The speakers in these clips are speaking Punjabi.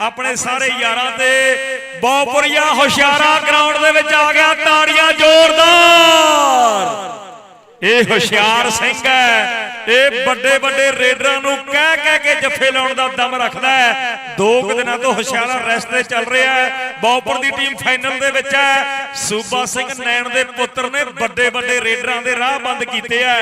ਆਪਣੇ ਸਾਰੇ ਯਾਰਾਂ ਤੇ ਬਹੁਪੁਰੀਆ ਹੁਸ਼ਿਆਰਾ ਗਰਾਊਂਡ ਦੇ ਵਿੱਚ ਆ ਗਿਆ ਤਾੜੀਆਂ ਜ਼ੋਰਦਾਰ। ਇਹ ਹੁਸ਼ਿਆਰ ਸਿੰਘ ਹੈ। ਇਹ ਵੱਡੇ ਵੱਡੇ ਰੇਡਰਾਂ ਨੂੰ ਕਹਿ ਕਹਿ ਕੇ ਜੱਫੇ ਲਾਉਣ ਦਾ ਦਮ ਰੱਖਦਾ ਹੈ। ਦੋ ਕੁ ਦਿਨਾਂ ਤੋਂ ਹੁਸ਼ਿਆਰਾ ਰੈਸਟ ਤੇ ਚੱਲ ਰਿਹਾ ਹੈ। ਬਹੁਪੁਰ ਦੀ ਟੀਮ ਫਾਈਨਲ ਦੇ ਵਿੱਚ ਹੈ। ਸੂਬਾ ਸਿੰਘ ਨੈਣ ਦੇ ਪੁੱਤਰ ਨੇ ਵੱਡੇ ਵੱਡੇ ਰੇਡਰਾਂ ਦੇ ਰਾਹ ਬੰਦ ਕੀਤੇ ਆ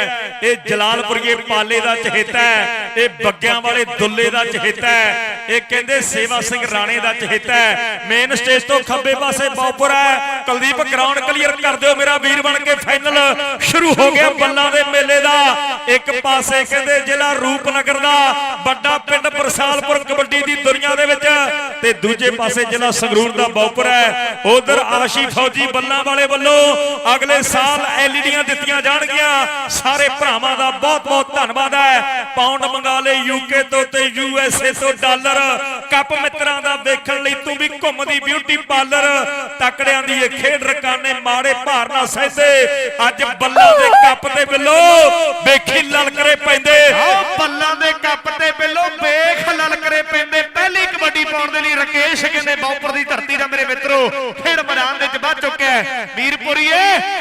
ਇਹ ਜਲਾਲਪੁਰੀਏ ਪਾਲੇ ਦਾ ਚਹੇਤਾ ਹੈ। ਇਹ ਬੱਗਿਆਂ ਵਾਲੇ ਦੁੱਲੇ ਦਾ ਚਹੇਤਾ ਹੈ। ਇਹ ਕਹਿੰਦੇ ਸੇਵਾ ਸਿੰਘ ਰਾਣੇ ਦਾ ਚਹੇਤਾ ਹੈ। ਮੇਨ ਸਟੇਜ ਤੋਂ ਖੱਬੇ ਪਾਸੇ ਬਹੁਪੁਰ ਹੈ। ਕੁਲਦੀਪ ਗਰਾਊਂਡ ਕਲੀਅਰ ਕਰ ਦਿਓ ਮੇਰਾ ਵੀਰ ਬਣ ਕੇ ਫਾਈਨਲ ਸ਼ੁਰੂ ਹੋ ਗਿਆ ਬੱਲਾਂ ਦੇ ਮੇਲੇ ਦਾ। ਇੱਕ ਪਾਸੇ ਕਹਿੰਦੇ ਜ਼ਿਲ੍ਹਾ ਰੂਪਨਗਰ ਦਾ ਵੱਡਾ ਪਿੰਡ ਬਰਸਾਲਪੁਰ ਕਬੱਡੀ ਦੀ ਦੁਨੀਆ ਦੇ ਵਿੱਚ ਤੇ ਦੂਜੇ ਪਾਸੇ ਜ਼ਿਲ੍ਹਾ ਸੰਗਰੂਰ ਦਾ ਬਹੁਪੁਰ ਹੈ। ਉਧਰ ਆਸ਼ੀ ਫੌਜੀ ਬੱਲਾਂ ਵਾਲੇ ਵੱਲੋਂ ਅਗਲੇ ਸਾਲ ਐਲਈਡੀਆਂ ਦਿੱਤੀਆਂ ਜਾਣਗੀਆਂ। ਸਾਰੇ ਭਰਾਵਾਂ ਦਾ ਬਹੁਤ ਬਹੁਤ ਧੰਨਵਾਦ ਹੈ। ਪਾਉਂਡ ਮੰਗਾ ਲੈ ਯੂਕੇ ਤੋਂ ਤੇ ਯੂਐਸਏ ਤੋਂ ਡਾਲਰ। ਕੱਪ ਮਿੱਤਰਾਂ ਦਾ ਵੇਖਣ ਲਈ ਤੂੰ ਵੀ ਘੁੰਮਦੀ ਬਿਊਟੀ ਪਾਰਲਰ ਤਕੜਿਆਂ ਦੀ ਇਹ ਖੇਡ ਰਕਾਨੇ ਮਾੜੇ ਭਾਰ ਨਾ ਸਹਿਦੇ ਅੱਜ ਬੱਲਾਂ ਦੇ ਕੱਪ ਤੇ ਬਿੱਲੋ ਵੇਖੀ ਲਲਕਰੇ ਪੈਂਦੇ। ਆਓ ਬੱਲਾਂ ਦੇ ਕੱਪ ਤੇ ਬਿੱਲੋ ਵੇਖ ਲਲਕਰੇ ਪੈਂਦੇ। ਪਹਿਲੀ ਕਬੱਡੀ ਪਾਉਣ ਦੇ ਲਈ ਰਕੇਸ਼ ਕਹਿੰਦੇ ਬੌਪਰ ਦੀ ਧਰਤੀ ਦਾ ਮੇਰੇ ਮਿੱਤਰੋ, ਖੇਡ ਮੈਦਾਨ ਦੇ ਵਿੱਚ ਵੱਜ ਚੁੱਕਿਆ ਹੈ। ਮੀਰਪੁਰੀਏ,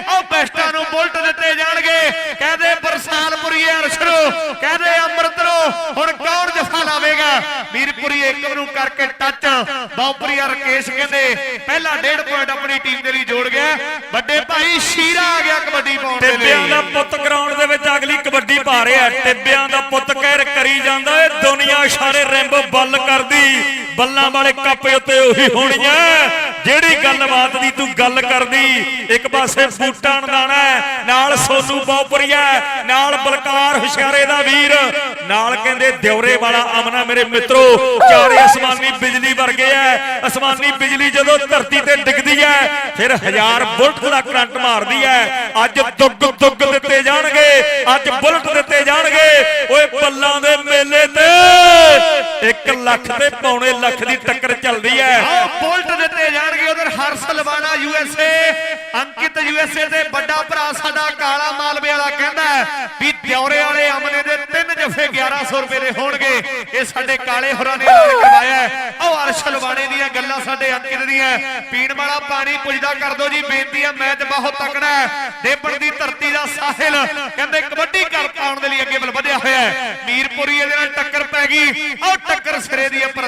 ਆਓ ਬੈਸਟਾਂ ਨੂੰ ਬੁਲਟ ਦਿੱਤੇ ਜਾਣਗੇ। ਕਹਦੇ ਬਰਸਾਲਪੁਰੀਏ ਅਰਸ਼ਰੋ, ਕਹਦੇ ਅੰਮ੍ਰਿਤਰੋ, ਹੁਣ ਕੌਣ ਜਫਾ ਲਾਵੇਗਾ? ਮੀਰਪੁਰੀਏ ਇੱਕ ਨੂੰ ਕਰਕੇ ਟੱਚ ਬੌਪਰੀਆ ਰਕੇਸ਼ ਕਹਿੰਦੇ ਪਹਿਲਾ ਡੇਢ ਪੁਆਇੰਟ ਆਪਣੀ ਟੀਮ ਦੇ ਲਈ ਜੋੜ ਗਿਆ। ਵੱਡੇ ਭਾਈ ਸ਼ੀਰਾ ਆ ਗਿਆ ਕਬੱਡੀ ਪਾਉਣ ਦੇ ਲਈ। ਟਿੱਬਿਆਂ ਦਾ ਪੁੱਤ ਗਰਾਊਂਡ ਦੇ ਵਿੱਚ ਅਗਲੀ ਕਬੱਡੀ ਪਾ ਰਿਹਾ। ਟਿੱਬਿਆਂ ਦਾ ਪੁੱਤ ਕਹਿਰ ਕਰੀ ਜਾਂਦਾ ਏ। ਦੁਨੀਆ ਇਸ਼ਾਰੇ ਰੈਂਬੋ ਬੱਲ ਕਰਦੀ। ਬੱਲਾਂ ਵਾਲੇ ਕੱਪ ਉੱਤੇ ਉਹੀ ਹੋਣੀਆਂ। ਜਿਹੜੀ ਗੱਲਬਾਤ ਦੀ ਤੂੰ ਗੱਲ ਕਰਦੀ ਇੱਕ ਪਾਸੇ ਬੂਟਾ ਨਦਾਣਾ ਨਾਲ ਸੋਨੂ ਬਹੁਪਰੀਆ ਹੈ, ਨਾਲ ਬਲਕਾਰ ਹੁਸ਼ਿਆਰੇ ਦਾ ਵੀਰ ਨਾਲ ਕਹਿੰਦੇ ਦਿਉਰੇ ਵਾਲਾ ਅਮਨਾ ਮੇਰੇ ਮਿੱਤਰੋ ਚਾਰੇ ਅਸਮਾਨੀ ਬਿਜਲੀ ਵਰਗੇ ਐ ਅਸਮਾਨੀ ਬਿਜਲੀ ਜਦੋਂ ਧਰਤੀ ਤੇ ਡਿੱਗਦੀ ਐ ਫਿਰ ਹਜ਼ਾਰ ਬੁਲਟ ਦਾ ਕਰੰਟ ਮਾਰਦੀ ਐ ਅੱਜ ਦੁੱਗ ਦੁੱਗ ਦਿੱਤੇ ਜਾਣਗੇ ਅੱਜ ਬੁਲਟ ਦਿੱਤੇ ਜਾਣਗੇ ਓਏ ਬੱਲਾਂ ਦੇ ਮੇਲੇ ਤੇ 1 ਲੱਖ ਤੇ ਪੌਣੇ ਲੱਖ ਦੀ ਟੱਕਰ ਚੱਲਦੀ ਐ ਬੁਲਟ ਦਿੱਤੇ ਜਾਣਗੇ। ਹਰਸ ਲਵਾਣਾ ਯੂਐਸਏ ਅੰਕਿਤ ਯੂਐਸਏ ਦੇ ਵੱਡਾ ਭਰਾ ਸਾਡਾ ਕਾਲਾ ਮਾਲਵੇ ਵਾਲਾ ਕਹਿੰਦਾ ਵੀ ਦਿਉਰੇ ਵਾਲੇ ਅਮਨੇ ਦੇ ਤਿੰਨ ਜਫੇ 1100 ਰੁਪਏ ਦੇ ਹੋਣਗੇ। ਇਹ ਸਾਡੇ ਕਾਲੇ ਹੋਰਾਂ ਨੇ ਐਲਾਨ ਕਰਵਾਇਆ ਹੈ। ਹਰਸ਼ ਲਵਾਣੇ ਦੀਆਂ ਗੱਲਾਂ ਸਾਡੇ ਅੰਕਿਤ ਦੀਆਂ। ਪੀਣ ਵਾਲਾ ਪਾਣੀ ਪੁੱਜਦਾ ਕਰ ਦਿਓ ਜੀ, ਬੇਨਤੀ ਹੈ ਮੈਚ ਬਹੁਤ ਤਕੜਾ ਹੈ। ਦੇਬਣ ਦੀ ਧਰਤੀ ਦਾ ਸਾਹਿਲ ਕਹਿੰਦੇ ਕਬੱਡੀ ਕਰ ਪਾਉਣ ਦੇ ਲਈ ਅੱਗੇ ਵੱਲ ਵਧਿਆ ਹੋਇਆ ਹੈ। ਮੀਰਪੁਰੀ ਇਹਦੇ ਨਾਲ ਟੱਕਰ ਪੈ ਗਈ। ਉਹ ਟੱਕਰ ਸਿਰੇ ਦੀ ਪਰ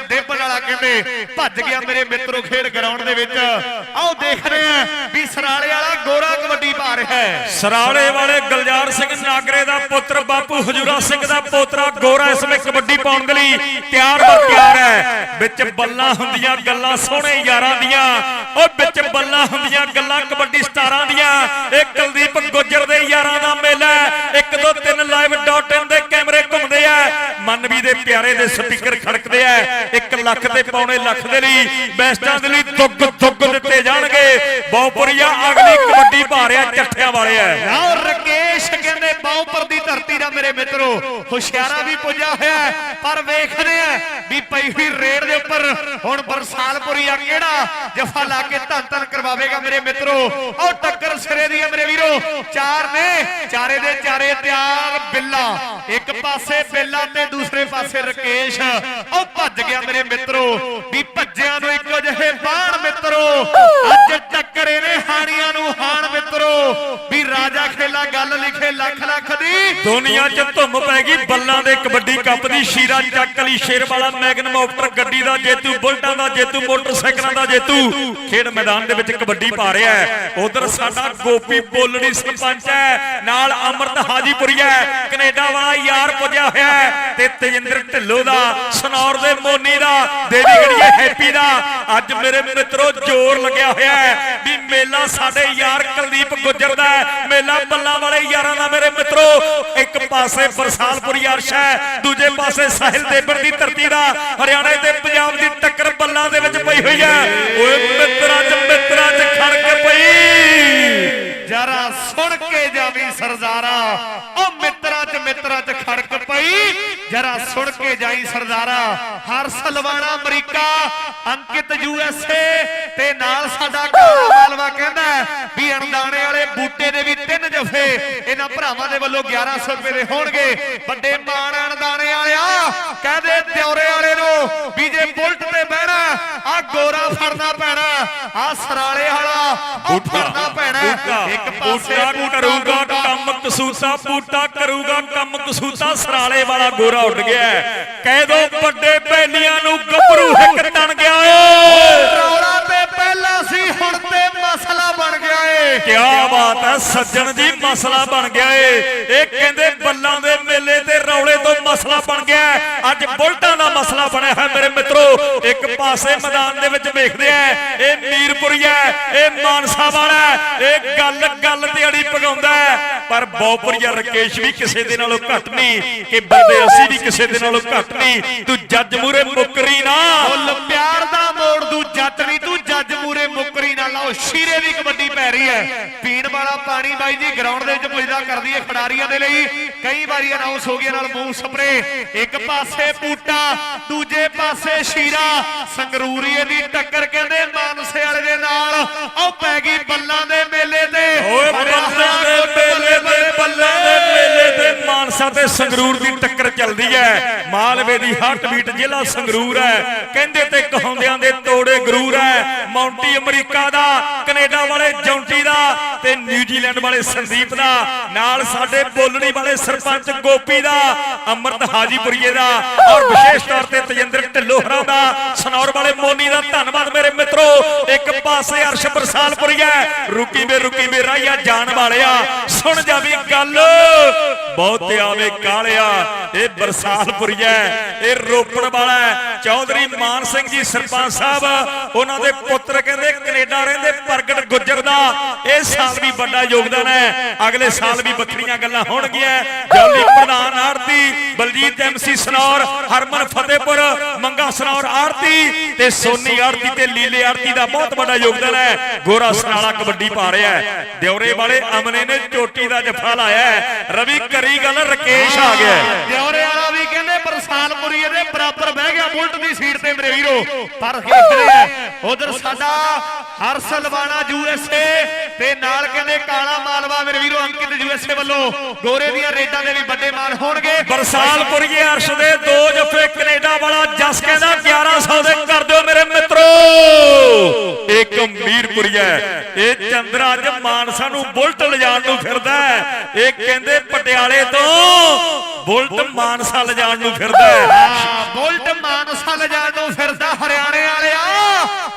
ਕਹਿੰਦੇ, ਭੱਜ ਗਿਆ ਮੇਰੇ ਮਿੱਤਰੋ ਖੇਡ ਗਰਾਊਂਡ ਦੇ ਵਿੱਚ। ਆਓ ਦੇਖ ਆ ਵੀ ਸਰਾਲੇ ਵਾਲਾ ਗੋਰਾ ਕਬੱਡੀ ਪਾ ਰਿਹਾ ਹੈ। ਸਰਾਲੇ ਵਾਲੇ ਗੁਲਜ਼ਾਰ ਸਿੰਘ ਨਾਗਰੇ ਦਾ ਪੁੱਤਰ ਬਾਪੂ ਹਜੂਰਾ ਸਿੰਘ ਦਾ ਪੋਤਰਾ ਗੋਰਾ ਇਸ ਵਿੱਚ ਕਬੱਡੀ ਪਾਉਣ ਦੇ ਲਈ ਤਿਆਰ ਬਰ ਤਿਆਰ ਹੈ। ਵਿੱਚ ਬੱਲਾਂ ਹੁੰਦੀਆਂ ਗੱਲਾਂ ਸੋਹਣੇ ਯਾਰਾਂ ਦੀਆਂ। ਉਹ ਵਿੱਚ ਬੱਲਾਂ ਹੁੰਦੀਆਂ ਗੱਲਾਂ ਕਬੱਡੀ ਸਟਾਰਾਂ ਦੀਆਂ। ਇਹ ਕੁਲਦੀਪ ਗੁੱਜਰ ਦੇ ਯਾਰਾਂ ਦਾ ਮੇਲਾ ਹੈ। 1 2 3 live.in ਦੇ ਕੈਮਰੇ ਮਨਵੀ ਦੇ ਪਿਆਰੇ ਦੇ ਸਪੀਕਰ ਖੜਕਦੇ ਆ। 1 ਲੱਖ ਤੇ ਪੌਣੇ ਲੱਖ ਦੇ ਲਈ ਬੈਸਟਾਂ ਦੇ ਲਈ ਦੁੱਗ ਦੁੱਗ ਦਿੱਤੇ ਜਾਣਗੇ। ਬਹੁਪੁਰੀਆ ਅਗਲੀ ਕਬੱਡੀ ਪਾ ਰਿਹਾ ਚੱਠਿਆਂ ਵਾਲੇ ਆ। ਮੇਰੇ ਮਿੱਤਰੋ, ਹੁਸ਼ਿਆਰਾ ਵੀ ਪੁੱਜਾ ਹੋਇਆ ਪਰ ਵੇਖਦੇ ਆ ਵੀ ਪਈ ਹੋਈ ਰੇਡ ਦੇ ਉੱਪਰ ਹੁਣ ਬਰਸਾਲਪੁਰੀ ਕਿਹੜਾ ਜਫਾ ਲਾ ਕੇ ਧੰਨ ਧੰਨ ਕਰਵਾਵੇਗਾ ਮੇਰੇ ਮਿੱਤਰੋ। ਆਓ ਟੱਕਰ ਸਿਰੇ ਦੀ ਹੈ ਮੇਰੇ ਵੀਰੋ। ਚਾਰ ਨੇ, ਚਾਰੇ ਦੇ ਚਾਰੇ ਤਿਆਰ ਬਿੱਲਾ। ਇੱਕ ਪਾਸੇ ਬਿੱਲਾ ਤੇ ਦੂਸਰੇ ਪਾਸੇ ਰਕੇਸ਼। ਉਹ ਭੱਜ ਗਿਆ ਮੇਰੇ ਮਿੱਤਰੋ। ਵੀ ਭੱਜਿਆਂ ਨੂੰ ਇੱਕੋ ਜਿਹੇ ਬਾਣ ਮਿੱਤਰੋ। ਅੱਜ ਟੱਕਰ ਇਹਨੇ ਹਾਣੀਆਂ ਨੂੰ ਹਾਣ ਮਿੱਤਰੋ। ਵੀ ਰਾਜਾ ਖੇਲਾ, ਗੱਲ ਲਿਖੇ ਲੱਖ ਲੱਖ ਦੀ ਦੁਨੀਆ 'ਚ ਧੁੰਮ ਪੈ ਗਈ, ਬੱਲਾਂ ਦੇ ਕਬੱਡੀ ਕੱਪ ਦੀ ਸ਼ੀਰਾ ਚੱਕ ਲਈ, ਸ਼ੇਰ ਵਾਲਾ ਮੈਗਨਮ ਆਫਟਰ ਗੱਡੀ ਦਾ ਜੇਤੂ, ਬੁਲਟਾਂ ਦਾ ਜੇਤੂ, ਮੋਟਰਸਾਈਕਲਾਂ ਦਾ ਜੇਤੂ। ਖੇਡ ਮੈਦਾਨ ਦੇ ਵਿੱਚ ਕਬੱਡੀ ਪਾ ਰਿਹਾ ਹੈ। ਉਧਰ ਸਾਡਾ ਗੋਪੀ ਬੋਲੜੀ ਸਰਪੰਚ ਹੈ, ਨਾਲ ਅਮਰਤ ਹਾਜੀਪੁਰੀਆ ਕੈਨੇਡਾ ਵਾਲਾ ਯਾਰ ਪੁੱਜਿਆ ਹੋਇਆ ਤੇ ਤੇਜਿੰਦਰ ਢਿੱਲੋਂ ਦਾ, ਸਨੌਰ ਦੇ ਮੋਨੀ ਦਾ ਦੇਵੀ ਗੜੀਏ ਹੈਪੀ ਦਾ। ਅੱਜ ਮੇਰੇ ਮਿੱਤਰੋ ਜ਼ੋਰ ਲੱਗਿਆ ਹੋਇਆ ਹੈ ਵੀ ਮੇਲਾ ਸਾਡੇ ਯਾਰ ਕੁਲਦੀਪ ਗੁੱਜਰ ਦਾ ਮੇਲਾ ਬੱਲਾਂ ਵਾਲੇ ਯਾਰਾਂ ਦਾ ਮੇਰੇ ਮਿੱਤਰੋ, ਇੱਕ ਪਾਸੇ ਪਾਸੇ ਬਰਸਾਲਪੁਰੀ ਅਰਸ਼ ਹੈ, ਦੂਜੇ ਪਾਸੇ ਸਾਹਿਲ ਦੇਵਰ ਦੀ ਧਰਤੀ ਦਾ, ਹਰਿਆਣਾ ਤੇ ਪੰਜਾਬ ਦੀ ਟੱਕਰ ਬੱਲਾਂ ਦੇ ਵਿੱਚ ਪਈ ਹੋਈ ਹੈ। ਓਏ ਮਿੱਤਰਾਂ ਚ ਮਿੱਤਰਾਂ ਚ ਖੜ ਕੇ ਪਈ। ਜਰਾ ਸੁਣ ਕੇ ਜਾਵੀ ਸਰਦਾਰਾ। ਉਹ ਮਿੱਤਰਾਂ ਚ ਮਿੱਤਰਾਂ ਚ ਖੜਕ ਪਈ। ਜਰਾ ਸੁਣ ਕੇ ਜਾਈ ਸਰਦਾਰਾ। ਹਰ ਸਲਵਾਣਾ ਅਮਰੀਕਾ ਅੰਕਿਤ ਯੂਐਸਏ ਤੇ ਨਾਲ ਸਾਡਾ ਕਾਲਾ ਮਾਲਵਾ ਕਹਿੰਦਾ ਵੀ ਅਣਦਾਣੇ ਵਾਲੇ ਬੂਟੇ ਦੇ ਵੀ ਤਿੰਨ ਜਫੇ ਇਹਨਾਂ ਭਰਾਵਾਂ ਦੇ ਵੱਲੋਂ 1100 ਰੁਪਏ ਦੇ ਹੋਣਗੇ। ਵੱਡੇ ਮਾਣ ਅਣਦਾਣੇ ਵਾਲਿਆ। ਕਹਦੇ ਦਿਉਰੇ ਵਾਲੇ ਨੂੰ ਵੀ ਜੇ ਬੁਲਟ ਤੇ ਬਹਿਣਾ ਆ ਗੋਰਾ ਫੜਨਾ ਪੈਣਾ ਆ ਸਰਾਲੇ ਵਾਲਾ ਉਹ ਫੜਨਾ ਪੈਣਾ ਇੱਕ ਬੂਟਾ ਕਰੂਗਾ ਕੰਮ ਕਸੂਤਾ ਬੂਟਾ ਕਰੂਗਾ ਕੰਮ ਕਸੂਤਾ ਸਰਾਲੇ ਵਾਲਾ ਗੋਰਾ ਉੱਡ ਗਿਆ। ਕਹਿ ਦੋ ਵੱਡੇ ਬੈਲੀਆਂ ਨੂੰ ਗੱਭਰੂ ਹਿੱਕ ਤਣ ਗਿਆ ਏ। ਰੌਲਾ ਤੇ ਪਹਿਲਾਂ ਸੀ ਹੁਣ ਤੇ ਮਸਲਾ ਬਣ ਗਿਆ ਏ। ਕਿਆ ਬਾਤ ਹੈ ਸੱਜਣ ਜੀ ਮਸਲਾ ਬਣ ਗਿਆ ਏ। ਇਹ ਕਹਿੰਦੇ ਬੱਲਾਂ ਦੇ ਮੇਲੇ ਤੇ ਰੌਲੇ ਤੋਂ ਮਸਲਾ ਬਣ ਗਿਆ ਬੁਲਟਾਂ ਦਾ ਮਸਲਾ ਬਣਿਆ ਹੈ ਮੇਰੇ ਮਿੱਤਰੋ। ਇੱਕ ਪਾਸੇ ਮੈਦਾਨ ਦੇ ਵਿੱਚ ਵੇਖਦੇ ਆ, ਇਹ ਮੀਰਪੁਰੀਆ ਇਹ ਮਾਨਸਾ ਵਾਲਾ, ਇਹ ਗੱਲ ਗੱਲ ਤੇ ਅੜੀ ਪਗਾਉਂਦਾ ਪਰ ਬੌਪੁਰੀਆ ਰਕੇਸ਼ ਵੀ ਕਿਸੇ ਦੇ ਨਾਲੋਂ ਘੱਟ ਨਹੀਂ ਕਿ ਬੰਦੇ ਅਸੀਂ ਵੀ ਕਿਸੇ ਦੇ ਨਾਲੋਂ ਘੱਟ ਨਹੀਂ। ਤੂੰ ਜੱਜ ਮੂਰੇ ਮੁੱਕਰੀ ਨਾ। ਮੁੱਲ ਪਿਆਰ ਦਾ ਮੋੜ ਦੂ ਜੱਟ ਨਹੀਂ, ਤੂੰ ਲਾਓ ਸ਼ੀਰੇ ਦੀ ਕਬੱਡੀ ਪੈ ਰਹੀ ਹੈ। ਪੀਣ ਵਾਲਾ ਪਾਣੀ ਬਾਈ ਜੀ ਗਰਾਊਂਡ ਦੇ ਵਿੱਚ ਪੁੱਜਦਾ ਕਰਦੀ ਹੈ ਖਿਡਾਰੀਆਂ ਦੇ ਲਈ। ਕਈ ਵਾਰੀ ਅਨਾਉਂਸ ਹੋ ਗਿਆ ਨਾਲ ਮੂੰਹ ਸਪਰੇ ਇੱਕ ਪਾਸੇ ਬੂਟਾ, ਦੂਜੇ ਪਾਸੇ ਸ਼ੀਰਾ। ਸੰਗਰੂਰੀਏ ਦੀ ਟੱਕਰ ਕਹਿੰਦੇ ਮਾਨਸੇ ਵਾਲੇ ਦੇ ਨਾਲ। ਉਹ ਪੈ ਗਈ ਬੱਲਾਂ ਦੇ ਮਾਨਸਾ ਤੇ ਸੰਗਰੂਰ ਦੀ ਟੱਕਰ ਚੱਲਦੀ ਹੈ। ਮਾਲਵੇ ਦੀ ਹਾਰਟ ਬੀਟ ਜ਼ਿਲ੍ਹਾ ਸੰਗਰੂਰ ਹੈ। ਕਹਿੰਦੇ ਤੇ ਕਹਾਉਂਦਿਆਂ ਦੇ ਤੋੜੇ ਗਰੂਰ ਹੈ। ਮਾਉਂਟੀ ਅਮਰੀਕਾ ਦਾ, ਕੈਨੇਡਾ ਵਾਲੇ ਜੌਂਟੀ ਦਾ ਤੇ ਨਿਊਜ਼ੀਲੈਂਡ ਵਾਲੇ ਸੰਦੀਪ ਦਾ। ਨਾਲ ਸਾਡੇ ਬੋਲਣੀ ਵਾਲੇ ਸਰਪੰਚ ਗੋਪੀ ਦਾ, ਅਮਰਤ ਹਾਜੀਪੁਰੀਏ ਦਾ ਔਰ ਵਿਸ਼ੇਸ਼ ਤੌਰ ਤੇ ਤਜਿੰਦਰ ਢਿੱਲੋਂ ਦਾ, ਸਨੌਰ ਵਾਲੇ ਮੋਨੀ ਦਾ। ਧੰਨਵਾਦ ਮੇਰੇ ਮਿੱਤਰੋ। ਇੱਕ ਪਾਸੇ ਅਰਸ਼ ਬਰਸਾਲਪੁਰੀਆ ਰੁਕੀ ਵੇ ਰੁਕੀ ਵੇ ਰਾਇਆ ਜਾਣ ਵਾਲਿਆ। ਸੁਣ ਜਾਵੀ ਗੱਲ। ਬਹੁਤ ਆਵੇ ਕਾਲਿਆ, ਇਹ ਬਰਸਾਲਪੁਰੀਆ ਇਹ ਰੋਪੜ ਵਾਲਾ ਚੌਧਰੀ ਮਾਨ ਸਿੰਘ ਜੀ, ਸਰਪੰਚ ਸਾਹਿਬ, ਉਹਨਾਂ ਦੇ ਪੁੱਤਰ ਕਹਿੰਦੇ ਕੈਨੇਡਾ ਰਹਿੰਦੇ ਪ੍ਰਗਟ ਗੁੱਜਰ ਦਾ। ਇਹ ਸਾਲ ਵੀ ਵੱਡਾ ਯੋਗਦਾਨ ਹੈ। ਅਗਲੇ ਸਾਲ ਵੀ ਵੱਖਰੀਆਂ ਗੱਲਾਂ ਹੋਣਗੀਆਂ। ਜੌਲੀ ਪ੍ਰਧਾਨ ਆਰਤੀ ਬਲਜੀਤ ਐਮਸੀ ਸਨੌਰ ਹਰਮਨ ਫਤਿਹਪੁਰ ਮੰਗਾ ਸਨੌਰ ਆਰਤੀ ਤੇ ਸੋਨੀ ਆਰਤੀ ਤੇ ਲੀਲੇ ਆਰਤੀ ਦਾ ਬਹੁਤ ਵੱਡਾ ਯੋਗਦਾਨ ਹੈ। ਗੋਰਾ ਸਨਾਲਾ ਕਬੱਡੀ ਪਾ ਰਿਹਾ ਹੈ। ਦਿਉਰੇ ਵਾਲੇ ਅਮਨੇ ਨੇ ਚੋਟੀ ਦਾ ਜਫਾ ਲਾਇਆ ਰਵੀ ਕਰੀ ਗੱਲ ਰਕੇਸ਼ ਆ ਗਿਆ। ਦਿਉਰੇ ਵਾਲਾ ਵੀ ਕਹਿੰਦੇ ਬਰਸਾਲਪੁਰੀ ਦੇ ਬਰਾਬਰ ਬਹਿ ਗਿਆ ਬੁਲਟ ਦੀ ਸੀਟ ਤੇ ਮੇਰੇ ਵੀਰੋ। ਪਰ ਦੇਖ ਰਿਹਾ ਉਧਰ ਸਾਡਾ ਹਰਸ ਲਵਾਣਾ ਯੂਐਸਏ ਤੇ ਨਾਲ ਕਹਿੰਦੇ ਕਾਲਾ ਮਾਲਵਾ ਮੇਰੇ ਵੀਰੋ ਅੰਕਿਤ ਯੂਐਸਏ ਵੱਲੋਂ। ਗੋਰੇ ਦੀਆਂ ਰੇਡਾਂ ਦੇ ਵੀ ਵੱਡੇ ਮਾਨ ਹੋਣਗੇ। ਬਰਸਾਲਪੁਰੀਏ ਅਰਸ਼ ਦੇ ਦੋ ਜਫੇ ਕੈਨੇਡਾ ਵਾਲਾ ਜਸ ਕਹਿੰਦਾ 1100 ਦੇ ਕਰ ਦਿਓ ਮੇਰੇ ਮਿੱਤਰੋ। ਇੱਕ ਮੀਰਪੁਰੀਆ ਇਹ ਚੰਦਰਾ ਅੱਜ ਮਾਨਸਾ ਨੂੰ ਬੁਲਟ ਲਿਜਾਣ ਨੂੰ ਫਿਰਦਾ ਹੈ। ਇਹ ਕਹਿੰਦੇ ਪਟਿਆਲੇ ਤੋਂ ਬੁਲਟ ਮਾਨਸਾ ਲਿਜਾਣ ਨੂੰ ਫਿਰਦਾ ਹੈ। ਬੁਲਟ ਮਾਨਸਾ ਲਿਜਾਣ ਨੂੰ ਫਿਰਦਾ ਹਰਿਆਣੇ ਵਾਲਿਆ।